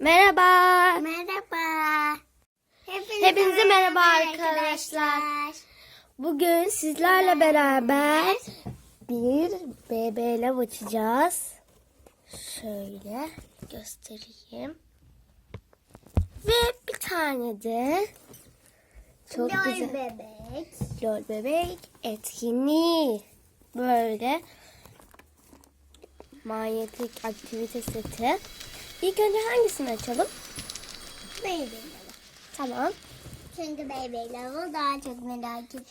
Merhaba. Merhaba. Hepinize, Hepinize merhaba arkadaşlar. Bugün sizlerle beraber bir bebe lav açacağız. Şöyle göstereyim. Ve bir tane de çok Lol güzel bebek. lol bebek etkinliği. Böyle manyetik aktivite seti. İlk önce hangisini açalım? Baby lava. Tamam. Çünkü baby lava daha çok merak ettim.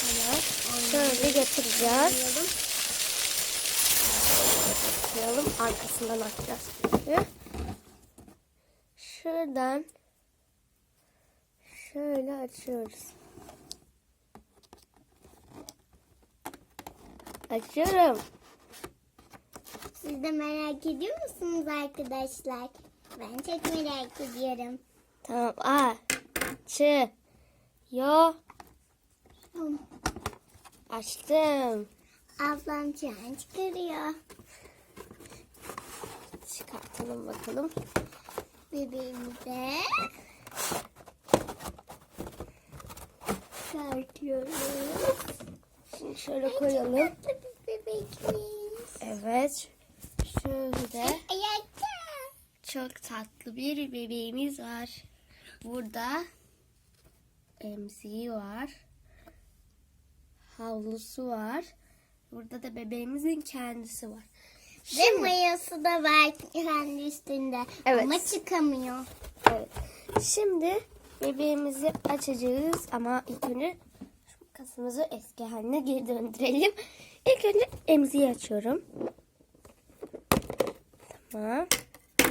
Tamam. Şöyle getireceğiz. Açalım. Arkasından açacağız. Çünkü. Şuradan şöyle açıyoruz. Açıyorum. Siz de merak ediyor musunuz arkadaşlar? Ben çok merak ediyorum. Tamam. A. Çı. Yo. Açtım. Ablam şu an çıkarıyor. Çıkartalım bakalım. Bebeğimize çıkartıyoruz. Şimdi şöyle koyalım. Tatlı bir bebekmiş. Evet. Şöyle. Çok tatlı bir bebeğimiz var. Burada emziği var. Havlusu var. Burada da bebeğimizin kendisi var. Ve mayası da var kendi üstünde. Evet. Ama çıkamıyor. Evet. Şimdi bebeğimizi açacağız ama ilk önce kasımızı eski haline geri döndürelim. İlk önce emziği açıyorum. Tamam.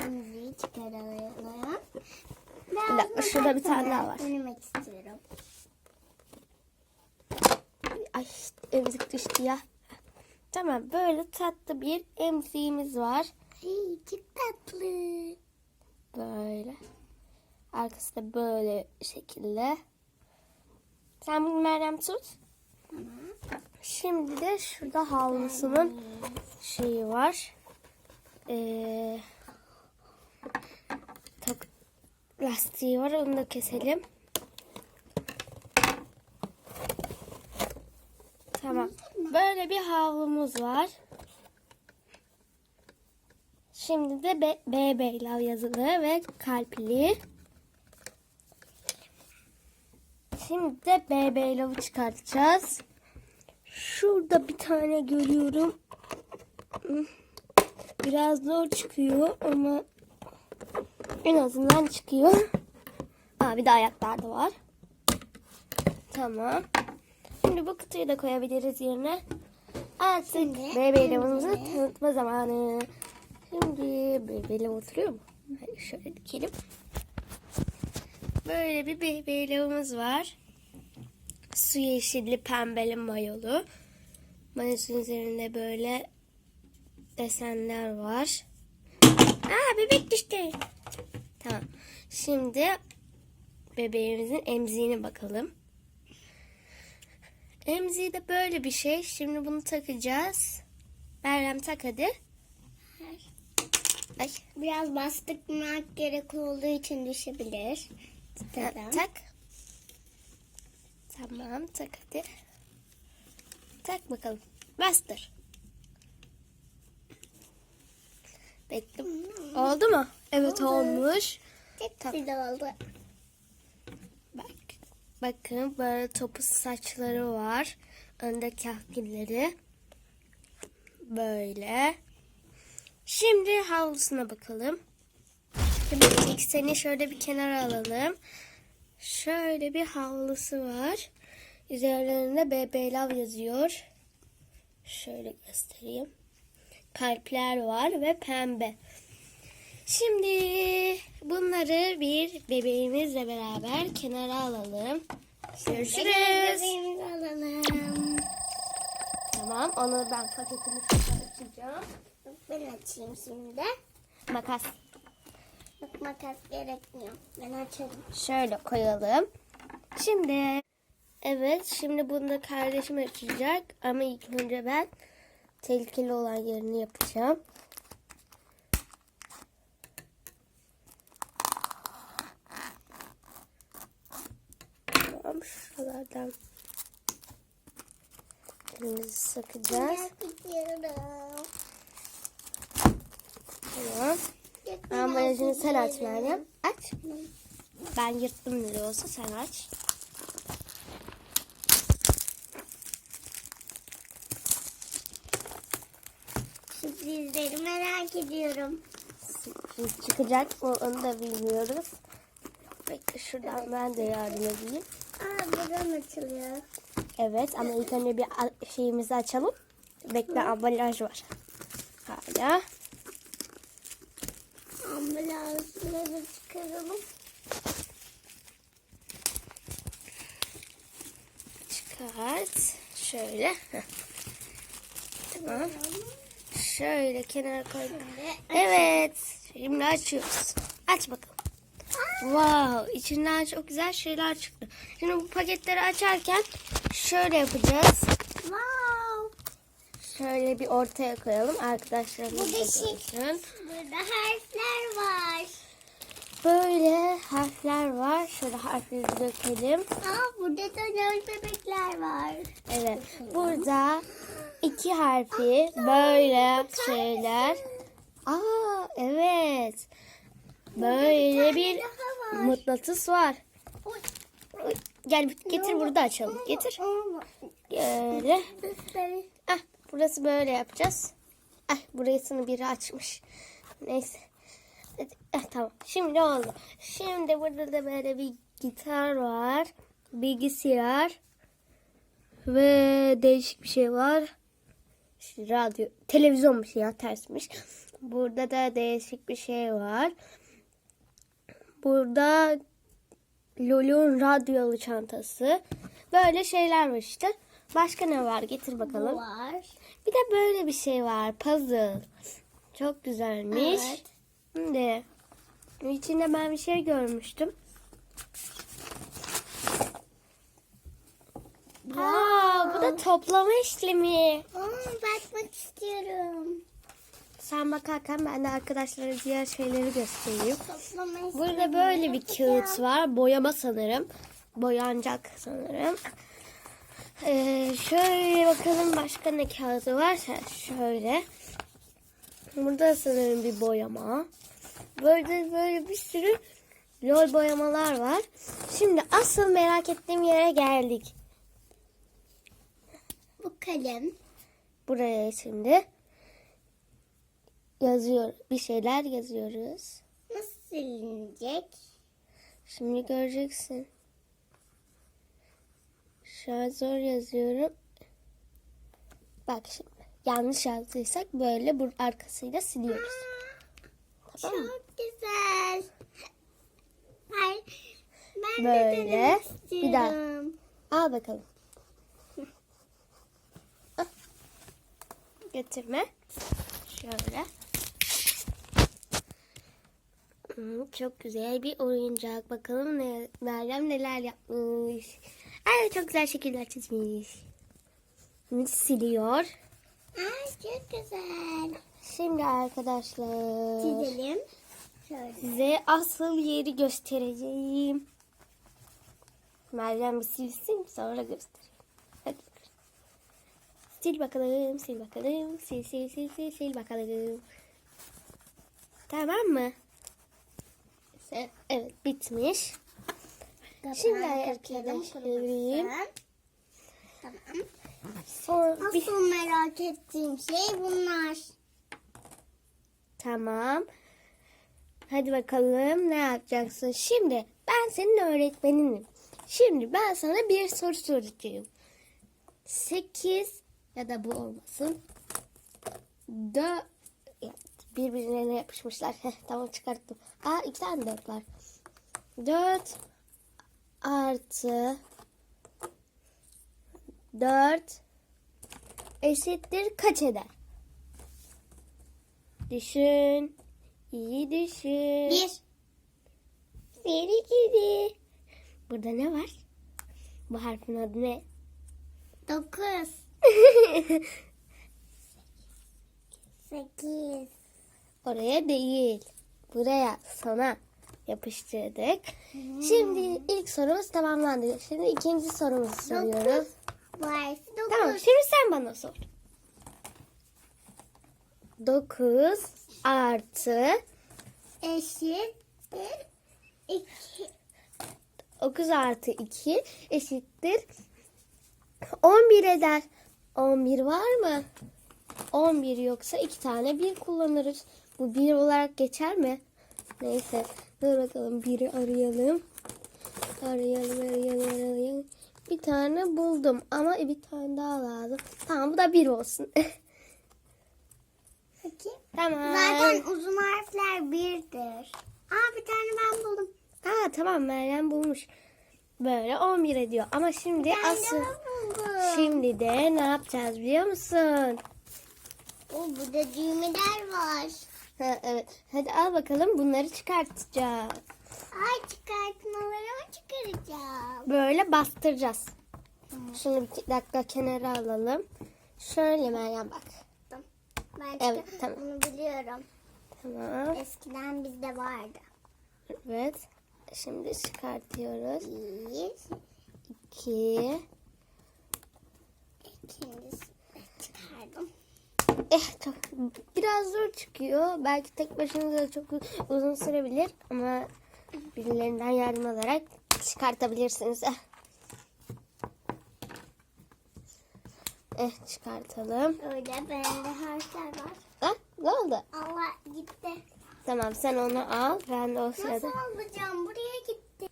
Müziği çıkaralım. Bir dakika, şurada bir tane daha var. Denemek istiyorum. Ay emzik düştü ya. Tamam böyle tatlı bir emziğimiz var. Ay, çok tatlı. Böyle. Arkası da böyle şekilde. Sen bunu Meryem tut. Şimdi de şurada havlusunun şeyi var. Ee, tak, lastiği var. Onu da keselim. Tamam. Böyle bir havlumuz var. Şimdi de BB Love yazılı ve kalpli. Şimdi de BB Love'ı çıkartacağız. Şurada bir tane görüyorum. Biraz zor çıkıyor ama en azından çıkıyor. Aa, bir de ayaklarda var. Tamam. Şimdi bu kutuyu da koyabiliriz yerine. Artık Love'ımızı önce- tanıtma zamanı. Şimdi Love oturuyor mu? Hadi şöyle dikelim. Böyle bir BB Love'ımız var. Su yeşilli pembeli mayolu. Mayosun üzerinde böyle desenler var. Aa bebek düştü. Tamam. Şimdi bebeğimizin emziğine bakalım. Emziği de böyle bir şey. Şimdi bunu takacağız. Meryem tak hadi. Ay. Biraz bastırmak gerek olduğu için düşebilir. Ta- Tamam. tak. Tamam tak hadi. Tak bakalım. Bastır. Bekle. Oldu mu? Evet Oldu. olmuş. Çok güzel oldu. Bak. Bakın böyle topuz saçları var. Önde kahkilleri. Böyle. Şimdi havlusuna bakalım. Şimdi seni şöyle bir kenara alalım. Şöyle bir havlusu var. Üzerlerinde BB Love yazıyor. Şöyle göstereyim. Kalpler var ve pembe. Şimdi bunları bir bebeğimizle beraber kenara alalım. Görüşürüz. Bebeğimizi alalım. Tamam onu ben paketini açacağım. Ben açayım şimdi. Makas Yok makas gerekmiyor. Ben açarım. şöyle koyalım. Şimdi evet şimdi bunu da kardeşim açacak ama ilk önce ben tehlikeli olan yerini yapacağım. Tamam şuralardan elimizi sıkacağız. Tamam. Ambalajını sen aç Meryem. Aç. Ben yırttım bile olsa sen aç. Sürprizleri merak ediyorum. Sürpriz çıkacak mı onu da bilmiyoruz. Bekle şuradan ben de yardım edeyim. Aa buradan açılıyor. Evet ama ilk önce bir şeyimizi açalım. Bekle ambalaj var. Hala. Ambulansları çıkaralım. Çıkart. Şöyle. Heh. Tamam. Şöyle kenara koydum. Evet. Şimdi açıyoruz. Aç bakalım. Wow, içinden çok güzel şeyler çıktı. Şimdi bu paketleri açarken şöyle yapacağız. Wow. Şöyle bir ortaya koyalım. Arkadaşlarımız da da şey- görsün. Burada harfler var. Böyle harfler var. Şöyle harfleri dökelim. Aa burada da bebekler var. Evet. Burada iki harfi böyle şeyler. Aa evet. Böyle bir mıknatıs var. Gel getir burada açalım. Getir. Böyle. Ah, burası böyle yapacağız. Ah, burasını biri açmış. Neyse. Ah, tamam. Şimdi oldu. Şimdi burada da böyle bir gitar var. Bilgisayar. Ve değişik bir şey var. Radyo, televizyonmuş ya tersmiş. Burada da değişik bir şey var. Burada Lol'un radyolu çantası. Böyle şeyler var işte. Başka ne var? Getir bakalım. var. Bir de böyle bir şey var. Puzzle. Çok güzelmiş. Evet. Şimdi içinde ben bir şey görmüştüm. Aa, bu da toplama işlemi. Aa, bakmak istiyorum. Sen bakarken ben de arkadaşlara diğer şeyleri göstereyim. Toplama Burada böyle bir kağıt var. Boyama sanırım. Boyanacak sanırım. Ee, şöyle bakalım başka ne kağıdı var. Şöyle. Burada sanırım bir boyama. Böyle böyle bir sürü lol boyamalar var. Şimdi asıl merak ettiğim yere geldik. Bu kalem. Buraya şimdi yazıyor. Bir şeyler yazıyoruz. Nasıl silinecek? Şimdi göreceksin. Şu an zor yazıyorum. Bak şimdi. Yanlış yazdıysak böyle bu arkasıyla siliyoruz. Tamam mı? Çok güzel. Ben, ben Böyle. de Bir daha. Al bakalım. Getirme. Şöyle. Hmm, çok güzel bir oyuncak. Bakalım ne, Meryem neler yapmış. Ay çok güzel şekiller çizmiş. Şimdi siliyor. Aa, çok güzel. Şimdi arkadaşlar Çizelim. Şöyle. size asıl yeri göstereceğim. Meryem bir silsin sonra göstereyim. Sil bakalım, sil bakalım, sil sil sil sil sil bakalım. Tamam mı? Evet bitmiş. Şimdi Kapağı kurumasın. Tamam. Sonra bir... Asıl merak ettiğim şey bunlar. Tamam. Hadi bakalım ne yapacaksın? Şimdi ben senin öğretmeninim. Şimdi ben sana bir soru soracağım. 8 ya da bu olmasın. 4 birbirlerine yapışmışlar. Heh, tamam çıkarttım. Aa iki tane 4 var. 4 artı 4 eşittir kaç eder? Düşün. İyi düşün. Bir. Seni gidi. Burada ne var? Bu harfin adı ne? Dokuz. Sekiz. Oraya değil. Buraya sana. yapıştırdık. Şimdi ilk sorumuz tamamlandı. Şimdi ikinci sorumuzu soruyoruz. Dokuz. Tamam şimdi sen bana sor. 9 artı Eşittir. İki. 9 artı 2 eşittir 11 eder. 11 var mı? 11 yoksa iki tane 1 kullanırız. Bu 1 olarak geçer mi? Neyse. Dur bakalım 1'i arayalım. Arayalım arayalım arayalım. Bir tane buldum ama bir tane daha lazım. Tamam bu da 1 olsun. Bakayım. tamam. Zaten uzun harfler birdir. Aa bir tane ben buldum. Ha tamam Meryem bulmuş. Böyle 11 ediyor. Ama şimdi Ben asıl şimdi de ne yapacağız biliyor musun? Oo, burada düğmeler var. Ha, evet. Hadi al bakalım bunları çıkartacağız. Ay çıkartmalarımı çıkaracağım. Böyle bastıracağız. Şunu bir dakika kenara alalım. Şöyle Meryem bak. Ben Evet, tamam. bunu biliyorum. Tamam. Eskiden bizde vardı. Evet. Şimdi çıkartıyoruz. Bir, İki. ikincisi çıkardım. Eh çok biraz zor çıkıyor. Belki tek başınıza çok uzun sürebilir ama birilerinden yardım alarak çıkartabilirsiniz. Eh. Eh çıkartalım. Öyle bende harfler var. Ah, ne oldu? Allah gitti. Tamam sen onu al. Ben de o sırada. Nasıl alacağım? Buraya gitti.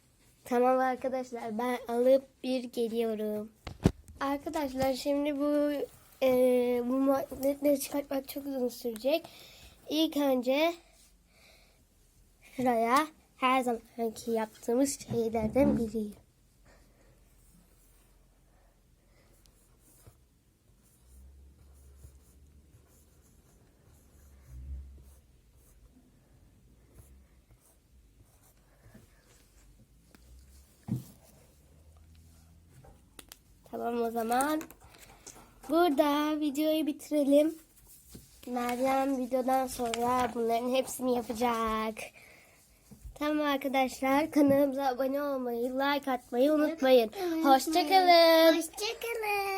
Tamam arkadaşlar ben alıp bir geliyorum. Arkadaşlar şimdi bu e, bu magnetleri çıkartmak çok uzun sürecek. İlk önce şuraya her zamanki yaptığımız şeylerden biri. Tamam o zaman. Burada videoyu bitirelim. Meryem videodan sonra bunların hepsini yapacak. Tamam arkadaşlar kanalımıza abone olmayı, like atmayı unutmayın. Hoşçakalın. Hoşçakalın.